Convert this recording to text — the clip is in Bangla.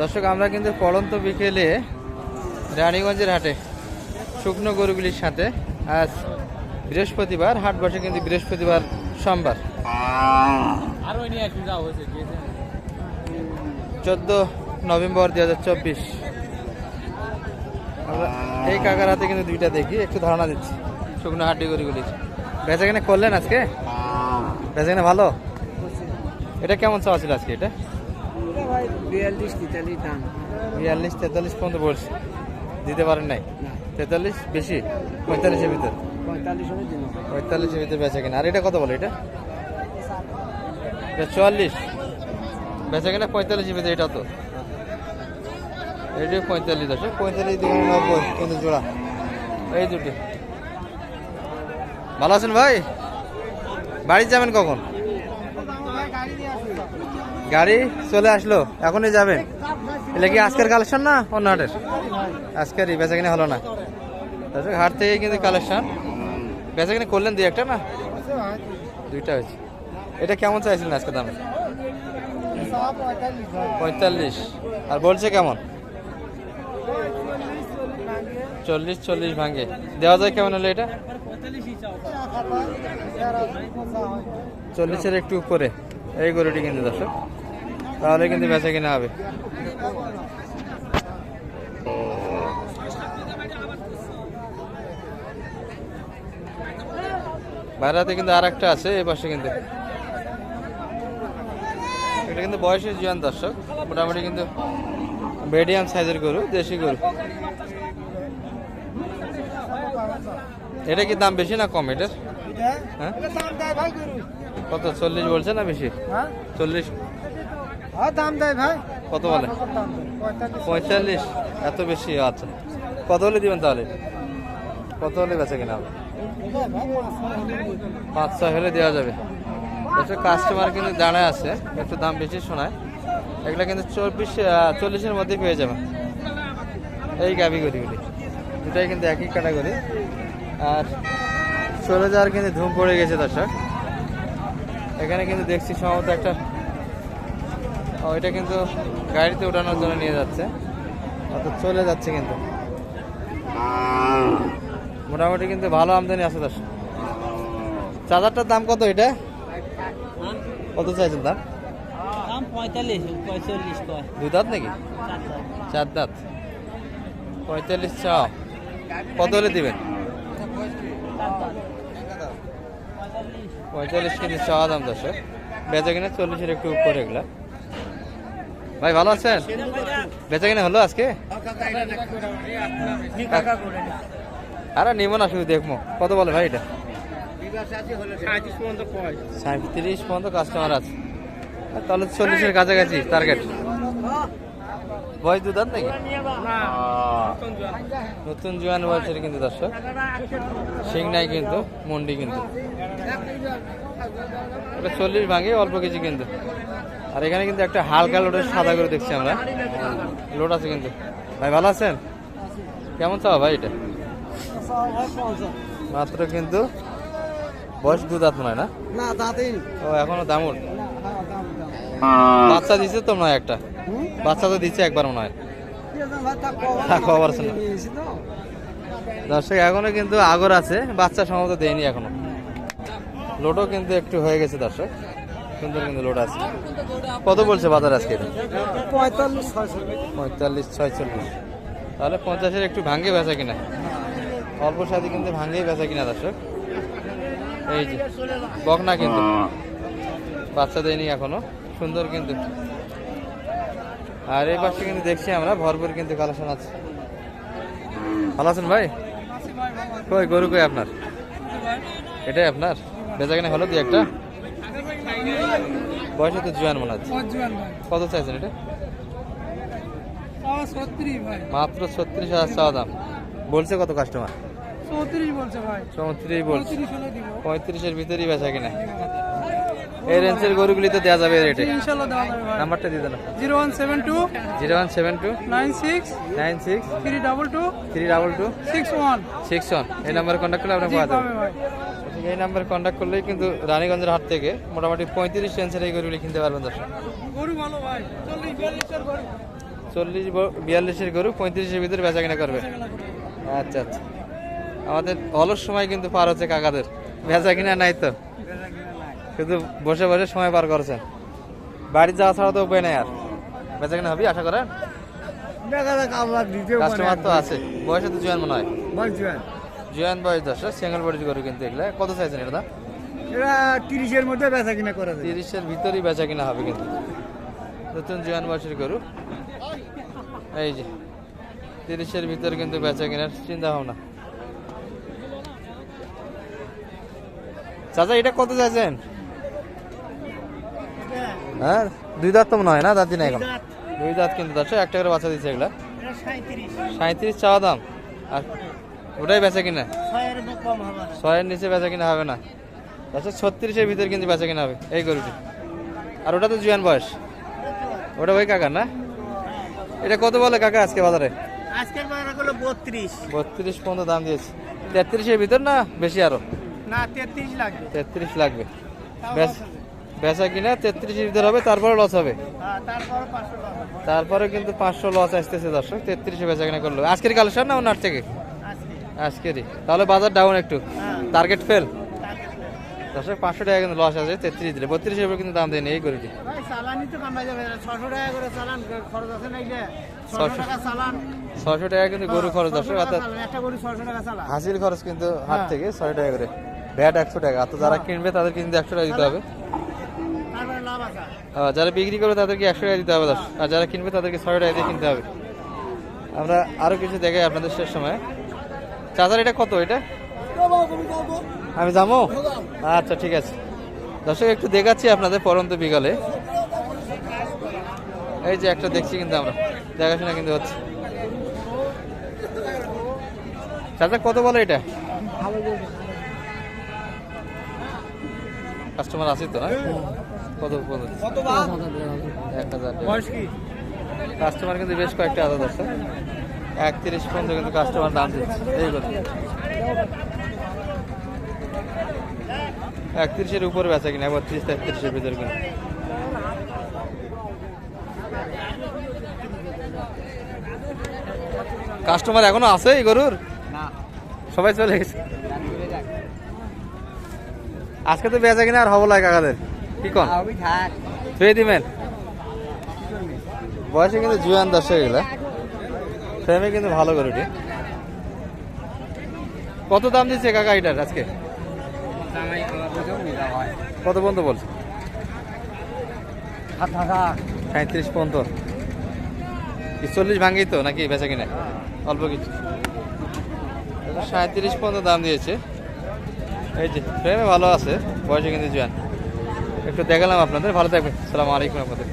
দর্শক আমরা কিন্তু পড়ন্ত বিকেলে রানীগঞ্জের হাটে শুকনো গরুগুলির সাথে আজ বৃহস্পতিবার হাট বসে কিন্তু বৃহস্পতিবার সোমবার। চোদ্দ নভেম্বর দু হাজার চব্বিশ। আমরা এই কাকার হাতে কিন্তু দুইটা দেখি একটু ধারণা দিচ্ছি শুকনো হাড্ডি গরুগুলির। বেচা কিনে করলেন আজকে? বেচা কিনে ভালো? এটা কেমন চাওয়া ছিল আজকে এটা? বিয়াল্লিশ তেতাল্লিশ দাম। বিয়াল্লিশ তেতাল্লিশ পর্যন্ত বলছে। দিতে পারেন নাই? তেতাল্লিশ বেশি? পঁয়তাল্লিশের ভিতর? পঁয়তাল্লিশের ভিতরে বেচা কিনা। আর এটা কত বলে এটা? চুয়াল্লিশ। বেচা কিনা পঁয়তাল্লিশের ভিতরে এটা তো। এটা পঁয়তাল্লিশ আছে। পঁয়তাল্লিশ দিকে নব্বই কিন্তু জোড়া। এই দুটি। ভালো আছেন ভাই? বাড়ি যাবেন কখন? গাড়ি চলে আসলো, এখনই যাবেন। এটা কি আজকের কালেকশন না অন্য হাটের? আজকেরই বেচা কিনা হলো না। হাট থেকে কিন্তু কালেকশন বেচা কিনা করলেন দুই একটা না? দুইটা হয়েছে। এটা কেমন চাইছিলেন আজকে দাম? পঁয়তাল্লিশ। আর বলছে কেমন? চল্লিশ চল্লিশ ভাঙে। দেওয়া যায় কেমন হলো এটা? চল্লিশের একটু উপরে। এই গরুটি কিন্তু দর্শক। তাহলে কিন্তু বেচা কিনা হবে। বাইরাতে কিন্তু আর একটা আছে এই পাশে কিন্তু। এটা কিন্তু বয়সের জোয়ান দর্শক মোটামুটি কিন্তু মিডিয়াম সাইজের গরু দেশি গরু। এটা কি দাম বেশি না কম এটার? হ্যাঁ? কত চল্লিশ বলছে না বেশি? চল্লিশ। দাম দেয় ভাই। কত বলে? পঁয়তাল্লিশ। এত বেশি আচ্ছা। কত হলে দিবেন তাহলে? কত হলে বেচা কিনা হবে? পাঁচ ছয় হলে দেওয়া যাবে। একটু কাস্টমার কিন্তু দাঁড়ায় আছে একটু দাম বেশি শোনায়। এগুলো কিন্তু চব্বিশ চল্লিশের মধ্যে পেয়ে যাবেন। এই গাবি গরিগুলি। দুটাই কিন্তু একই ক্যাটাগরি আর চলে যাওয়ার কিন্তু ধুম পড়ে গেছে দর্শক। এখানে কিন্তু দেখছি সম্ভবত একটা ও এটা কিন্তু গাড়িতে ওঠানোর জন্য নিয়ে যাচ্ছে। অর্থাৎ চলে যাচ্ছে কিন্তু। মোটামুটি কিন্তু ভালো আমদানি আছে দর্শক। চার্জারটার দাম কত এটা? কত চাইছেন দাম? দুই দাঁত নাকি? চার দাঁত। পঁয়তাল্লিশ ছ কত হলে দিবেন? পঁয়তাল্লিশ কিন্তু চাওয়া দাম দর্শক। বেচা কিনা চল্লিশের একটু উপরে এগুলা। ভাই, ভালো আছেন? বেচা কিনা হলো আজকে? আরে নিব না, শুধু দেখব কত বলে ভাই এটা? সাঁত্রিশ পর্যন্ত কাস্টমার আছে। তাহলে চল্লিশের কাছাকাছি টার্গেট বয়স দু দাঁত নাকি নতুন জোয়ান বয়সের কিন্তু দর্শক। সিং নাই কিন্তু, মন্ডি কিন্তু। চল্লিশ ভাঙে, অল্প কিছু কিন্তু। আর এখানে কিন্তু একটা হালকা লোডের সাদা করে দেখছি আমরা। লোড আছে কিন্তু। ভাই ভালো আছেন? কেমন চাও ভাই এটা? মাত্র কিন্তু বয়স দু দাঁত হয় না? ও এখনও দামুর বাচ্চা দিচ্ছে তো নয় একটা? বাচ্চা তো দিচ্ছে একবার মনে হয়। হ্যাঁ, খবর আছে না। দর্শক এখনও কিন্তু আগর আছে বাচ্চা সম্ভবত দেয়নি এখনও। লোডও কিন্তু একটু হয়ে গেছে দর্শক। সুন্দর কিন্তু লোড আছে। কত বলছে বাজার আজকে পঁয়তাল্লিশ পঁয়তাল্লিশ ছয়চল্লিশ। তাহলে পঞ্চাশের একটু ভাঙ্গে বেচা কিনা? অল্প সাথে কিন্তু ভাঙ্গেই বেচা কিনা দর্শক? এই যে বকনা কিন্তু। বাচ্চা দেয়নি এখনও। সুন্দর কিন্তু। আর এই পাশে কিন্তু দেখছি আমরা ভরপুর কিন্তু কালেকশন আছে। ভালো আছেন ভাই? কই গরু কই আপনার? এটাই আপনার? বেচা কিনা হলো দুই একটা? বয়সে তো জোয়ান মনে হচ্ছে। কত চাইছেন এটা? মাত্র ছত্রিশ হাজার চাওয়া দাম। বলছে কত কাস্টমার চৌত্রিশ বলছে পঁয়ত্রিশের ভিতরেই বেচা কিনা। এই রেঞ্জের গরুগুলি তো দেওয়া যাবে রেটে নাম্বারটা দিয়ে দেন। Zero one seven two zero one seven two nine six nine six three double two three double two six one. Six one. এই নাম্বারে কন্ট্যাক্ট করলে আপনি জি পাওয়া যাবে। এই নাম্বারে কন্ট্যাক্ট করলেই কিন্তু রানীগঞ্জের হাট থেকে মোটামুটি পঁয়ত্রিশ রেঞ্জের এই গরুগুলি কিনতে পারবেন দর্শক। চল্লিশ বিয়াল্লিশের গরু। পঁয়ত্রিশের ভিতরে বেচা কিনা করবে। আচ্ছা আচ্ছা। আমাদের অলস সময় কিন্তু পার হচ্ছে কাকাদের। বেচা কিনা নাই তো। শুধু বসে বসে সময় পার করছেন বাড়ি যাওয়া ছাড়া তো উপায় নাই আর। বেচা কিনা হবে আশা করেন? কাস্টমার তো আছে। বয়সে তো জুয়ান মনে হয় জুয়ান বয়স দশ সিঙ্গেল বডি গরু কিন্তু এগুলো। কত চাইছেন এটা? দাম? এরা তিরিশের মধ্যে বেচা কিনা করে দেবে তিরিশের ভিতরেই বেচা কিনা হবে কিন্তু। নতুন জোয়ান বয়সের গরু। এই যে তিরিশের ভিতরে কিন্তু বেচা কেনার চিন্তা ভাবনা। চাচা এটা কত চাইছেন হ্যাঁ দুই দাঁত তো মনে হয় না? দাঁত দিন এখন। দুই দাঁত। কিন্তু দশ একটা করে বাচ্চা দিচ্ছে এগুলা। সাঁত্রিশ চাওয়া দাম। আর ওটাই বেচা কিনা? ছয়ের নিচে বেচা কিনা হবে না। আচ্ছা ছত্রিশের ভিতরে কিন্তু বেচা কিনা হবে এই গরুটি। আর ওটা তো জুয়ান বয়স। ওটা ওই কাকা না? এটা কত বলে কাকা আজকে বাজারে? আজকের বাজার হলো বত্রিশ। বত্রিশ পর্যন্ত দাম দিয়েছে। তেত্রিশের ভিতর না বেশি আরও? না তেত্রিশ লাগবে। তেত্রিশ লাগবে। বেচ- কিনা তেত্রিশের ভিতর হবে তারপরে লস হবে? হ্যাঁ তারপর কিন্তু পাঁচশো লস আসতেছে দর্শক তেত্রিশে বেচা কিনা করল। আজকের কালেকশন না ওনার থেকে? আজকেরই। তাহলে বাজার ডাউন একটু। হ্যাঁ। টার্গেট ফেল দর্শক পাঁচশো টাকা কিন্তু লস আছে তেত্রিশ দিলে। বত্রিশের উপর কিন্তু দাম দেয়নি এই গরুটি। ছশো টাকা ছশো ছশো। ছশো কিন্তু গরু খরচ দর্শক অর্থাৎ ছশো হাসিল খরচ কিন্তু হাট হ্যাঁ। থেকে ছয় টাকা করে। ভ্যাট একশো টাকা। তো যারা কিনবে তাদের কিন্তু একশো টাকা দিতে হবে। যারা বিক্রি করবে তাদেরকে একশো টাকা দিতে হবে দশ আর যারা কিনবে তাদেরকে ছয় টাকা দিয়ে কিনতে হবে। আমরা আরও কিছু দেখাই আপনাদের শেষ সময়। চার্জার এটা কত এটা? আমি যাব আচ্ছা ঠিক আছে। দর্শক একটু দেখাচ্ছি আপনাদের পরন্ত বিকালে। এই যে একটা দেখছি কিন্তু আমরা। দেখাশোনা কিন্তু হচ্ছে। চাচা কত বলে এটা? কাস্টমার আছে তো না? কত কত এক হাজার কাস্টমার কিন্তু বেশ কয়েকটা আলাদা দর্শক। একত্রিশ পর্যন্ত কিন্তু কাস্টমার দাম দিচ্ছে। এই কথা। একত্রিশের উপর বেচা কিনা বত্রিশ তেত্রিশের ভিতরে কিনা। কাস্টমার এখনও আছে এই গরুর? সবাই চলে গেছে। আজকে তো বেচা কিনা আর হব লাগে কাকাদের। কি কন? থুয়ে দিবেন বয়সে কিন্তু জুয়ান দর্শক এগুলা। ফ্রেমে কিন্তু ভালো গরুটি কত দাম দিচ্ছে কাকা এটার আজকে? কত পর্যন্ত বলছে সাঁত্রিশ পর্যন্ত। চল্লিশ ভাঙেই তো নাকি বেচা কিনা? অল্প কিছু। সাঁত্রিশ পর্যন্ত দাম দিয়েছে। এই যে ফ্রেমে ভালো আছে বয়সে কিন্তু জুয়ান। একটু দেখালাম আপনাদের, ভালো থাকবেন। সালাম আলাইকুম আপনাদের